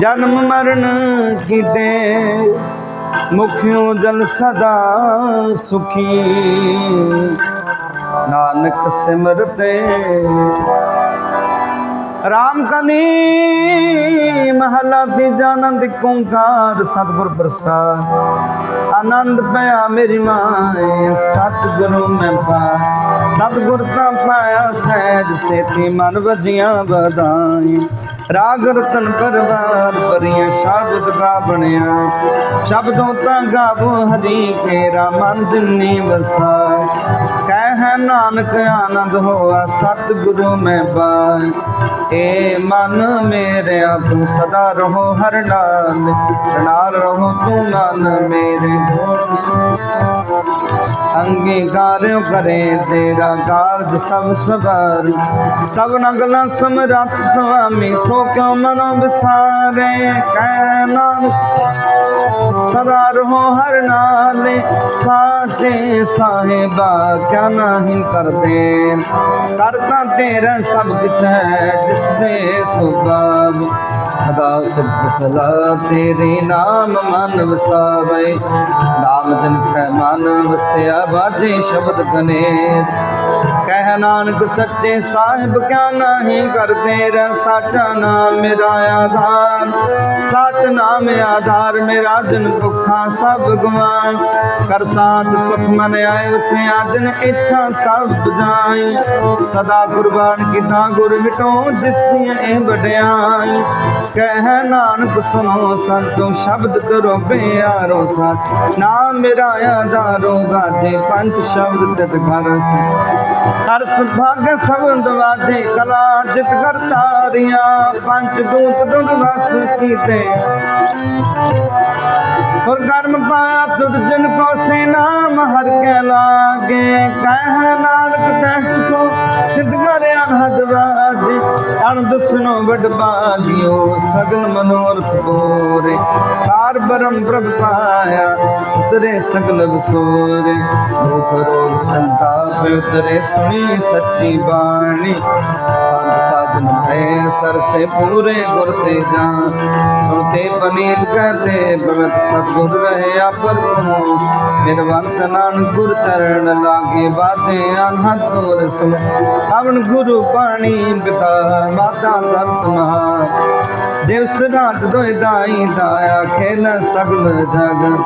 ਜਨਮ ਮਰਨ ਕੀਟੇ ਮੁਖਿਓ ਜਲ ਸਦਾ ਸੁਖੀ। ਨਾਨਕ ਸਿਮਰਤੇ ਰਾਮ ਕਲੀ ਮਹਲਾ ਤੀਜਾ ਆਨੰਦ ਓੰਕਾਰ, ਸਤਿਗੁਰ ਪ੍ਰਸਾਦ। ਆਨੰਦ ਪਿਆ ਮੇਰੀ ਮਾਏ, ਸਤਿਗੁਰੂ ਮੈਂ ਪਾ। ਸਤਿਗੁਰ ਤਾਂ ਪਾਇਆ ਸਹਿਜ ਸੇਤੀ, ਮਨ ਵਜੀਆਂ ਵਧਾਈ। ਰਾਗ ਰਤਨ ਪਰਵਾਰ ਪਰੀਆਂ ਸ਼ਬਦ ਗਾ ਬਣਿਆ। ਸ਼ਬਦੋਂ ਤਾਂ ਗਾਵੋ ਹਰੀ ਕੇਰਾ, ਮਨ ਜਿਨੀ ਵਸਾਇ ਕਹਿ ਨਾਨਕ ਆਨੰਦ ਹੋਆ, ਸਤਿਗੁਰੂ ਮੈਂ ਪਾਈ ਏ ਮਨ ਮੇਰਿਆ, ਤੂੰ ਸਦਾ ਰਹੋ ਹਰ ਨਾਲ। ਨਾਲ ਰਹੋ ਤੂੰ ਮਨ ਮੇਰੇ ਅੰਗੀਕਾਰਿਓ ਕਰੇ, ਤੇਰਾ ਕਾਰਜ ਸਭ ਸਵਾਰ। ਸਭ ਨਗਲਾ ਸਮਰੱਥ ਸੁਆਮੀ, ਸੋ ਕਿਉ ਮਨੋ ਵਿਸਾਰੇ ਕਹਿ ਨਾਨਕ, ਸਦਾ ਰਹੋ ਹਰ ਨਾਲੇ। ਸਾਚੇ ਸਾਹਿਬਾ, ਕਿਆ ਨਹੀਂ ਕਰਦੇ? ਕਰਤਾ ਤੇਰਾ ਸਭ ਕੁਛ ਹੈ, ਜਿਸ ਦੇ ਸੁਭਾਵ ਸਦਾ ਸਿਫਤ ਸਦਾ ਤੇਰੇ ਨਾਮ ਮਨ ਵਸਾਵੇ। ਨਾਮ ਜਨ ਕੈ ਮਨ ਵਸਿਆ ਬਾਜੇ ਸ਼ਬਦ ਕਨੇ ਕਹਿ ਨਾਨਕ ਸੱਚੇ ਸਾਹਿਬ, ਕਿਆ ਨਹੀਂ ਕਰਦੇ ਰ ਸਾਚਾ ਨਾਮ ਮੇਰਾ ਆਧਾਰ। ਸੱਚ ਨਾਮ ਆਧਾਰ ਮੇਰਾ ਜਨ ਭੁੱਖਾ ਸਭ ਗਵਾਨ ਕਰ ਸਾਥ ਸੁਖ ਮਨ ਆਏ ਉਸੇ ਆਜਨ ਇੱਛਾ ਸਭ ਬੁਝਾਈ ਸਦਾ ਕੁਰਬਾਨ ਕੀਤਾ ਗੁਰ ਮਿਟੋ, ਜਿਸ ਦੀਆਂ ਇਹ ਵਡਿਆਈ। ਕਹਿ ਨਾਨਕ ਸੁਣੋ ਸੰਤੋ ਸ਼ਬਦ ਕਰੋ ਪਿਆਰੋ ਸਤ ਨਾਮ ਮੇਰਾ ਆਧਾਰੋ ਗਾਜੇ ਪੰਜ ਸ਼ਬਦ ਤਿਤ ਘਰ ਸੇ ਹਰ ਸੁਭਾਗ ਸਬੰਦ ਵਾਜੇ, ਕਲਾ ਜਿਤ ਕਰਤਾਰੀਆਂ ਪੰਜ ਦੂਤ ਦੁਨ ਵਸ ਕੀਤੇ। ਦਸਨੋ ਸਗਲ ਮਨੋਰਥ ਪੂਰੇ ਕਾਰ ਬਰਮ ਪ੍ਰਭ ਪਾਇਆ, ਉਤਰੇ ਸਗਲ ਵਿਸੋਰੇ। ਦੁਖ ਰੋਗ ਸੰਤਾਪ ਉਤਰੇ, ਸੁਣੀ ਸੱਚੀ ਬਾਣੀ। ਸਾਧ ਸਾਧਨ ਹੈ ਸਰ ਸੇ ਪੂਰੇ ਗੁਰ ਤੇ ਜਾਨ ਸੁਣਤੇ ਪਨੀਤ ਕਹਤੇ ਭਗਤ ਸਤਗੁਰ ਰਹੇ ਆਪਰ ਨੂੰ ਨਿਰਵੰਤ ਨਾਨਕ ਗੁਰ ਚਰਨ ਲਾਗੇ ਬਾਜੇ ਅਨਹਦ ਤੋਰ ਸੁਨ ਅਵਨ ਗੁਰੂ ਪਾਣੀ ਪਿਤਾ ਮਾਤਾ ਤਤ ਮਹਾ। ਦਿਵਸ ਰਾਤ ਦੋਇ ਦਾਈ ਦਾਇਆ ਖੇਲ ਸਗਲ ਜਗ।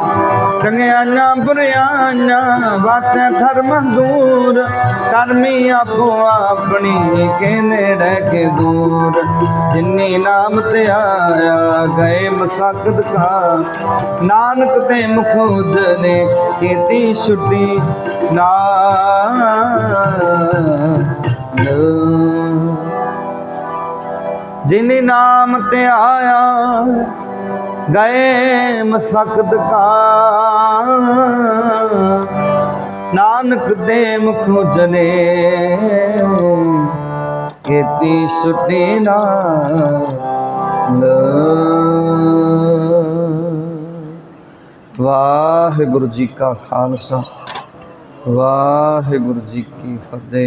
ਚੰਗਿਆ ਨਾ, ਬੁਰਿਆ ਨਾ, ਵਾਚੈ ਦੂਰ। ਕਰਮੀ ਆਪੋ ਆਪਣੀ ਕੇ ਨੇੜੇ ਕੇ ਦੂਰ। ਜਿੰਨੀ ਨਾਮ ਤੇ ਆਇਆ, ਗਏ ਮਸਕਦ ਕਾ। ਨਾਨਕ ਤੇ ਮੁਖ ਉਜਲੇ ਕੀਤੀ ਛੁੱਟੀ। ਨਾ। ਜਿਨੇ ਨਾਮ ਤੇ ਆਇਆ, ਗਏ ਮਸਕਦ ਕਾ ਨਾਨਕ ਦੇ ਮੁਖ ਜਨੇ, ਕੀਤੀ ਛੁੱਟੀ ਨਾਲ ਵਾਹਿਗੁਰੂ ਜੀ ਕਾ ਖਾਲਸਾ, ਵਾਹਿਗੁਰੂ ਜੀ ਕੀ ਫਤਿਹ।